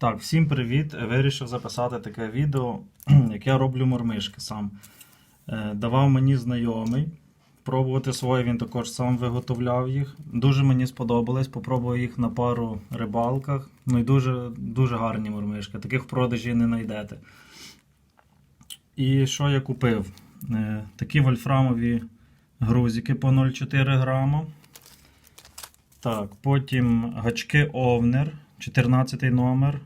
Так, всім привіт! Вирішив записати таке відео, як я роблю мормишки сам. Е, Давав мені знайомий. Пробувати своє, він також сам виготовляв їх. Дуже мені сподобалось. Попробував їх на пару рибалках. Ну і дуже, дуже гарні мормишки. Таких в продажі не знайдете. І що я купив? Е, Такі вольфрамові грузики по 0,4 грама. Так, потім гачки Овнер, 14 номер.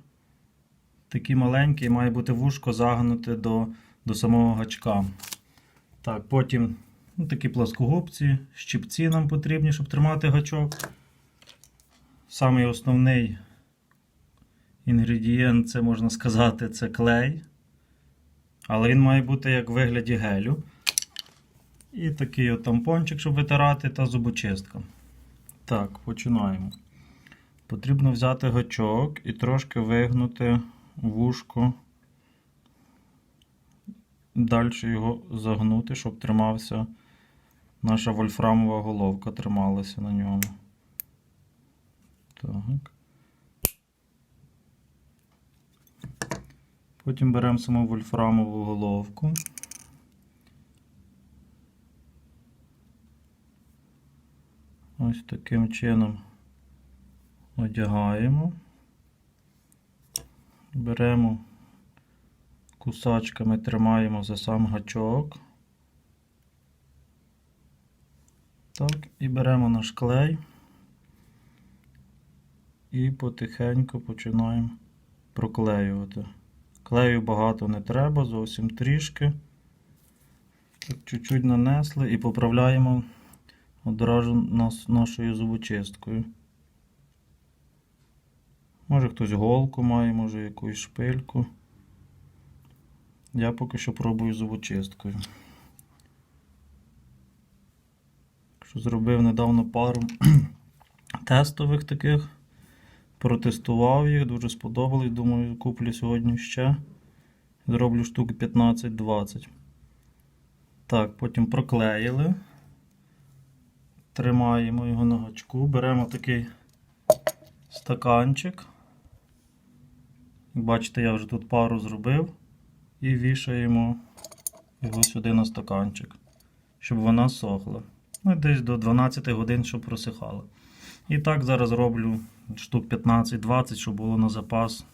Такий маленький, має бути вушко загнуте до, до самого гачка. Так, потім ну, такі плоскогубці, щипці нам потрібні, щоб тримати гачок. Самий основний інгредієнт, це можна сказати, це клей. Але він має бути як в вигляді гелю. І такий от тампончик, щоб витирати, та зубочистка. Так, починаємо. Потрібно взяти гачок і трошки вигнути вушко. Далі його загнути, щоб тримався наша вольфрамова головка трималася на ньому. Так. Потім беремо саму вольфрамову головку. Ось таким чином одягаємо. Беремо кусачками, тримаємо за сам гачок. Так, і беремо наш клей і потихеньку починаємо проклеювати. Клею багато не треба, зовсім трішки. Чуть-чуть нанесли і поправляємо одразу нашою зубочисткою. Може хтось голку має, може якусь шпильку. Я поки що пробую зубочисткою. Що зробив недавно пару тестових таких. Протестував їх, дуже сподобались. Думаю, куплю сьогодні ще. Зроблю штук 15-20. Так, потім проклеїли. Тримаємо його на гачку. Беремо такий стаканчик. Як бачите, я вже тут пару зробив. І вішаємо його сюди на стаканчик, щоб вона сохла. Ну, десь до 12 годин, щоб просихала. І так зараз роблю штук 15-20, щоб було на запас,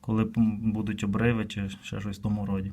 коли будуть обриви чи ще щось в тому роді.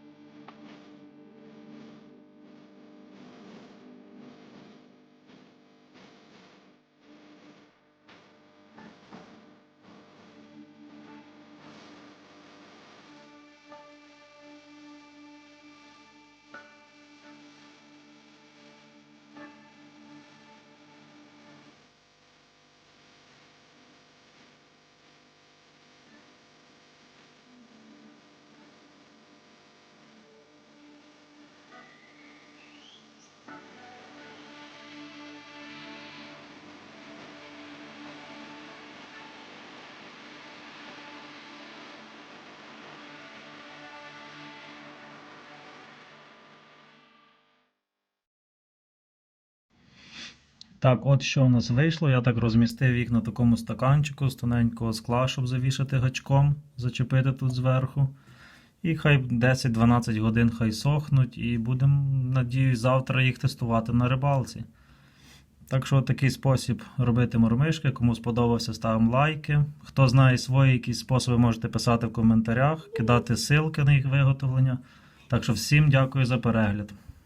Так, от що у нас вийшло. Я так розмістив їх на такому стаканчику з тоненького скла, щоб завішати гачком, зачепити тут зверху. І хай 10-12 годин хай сохнуть, і будемо, надіюсь, завтра їх тестувати на рибалці. Так що такий спосіб робити мормишки. Кому сподобався, ставимо лайки. Хто знає свої якісь способи, можете писати в коментарях, кидати ссылки на їх виготовлення. Так що всім дякую за перегляд.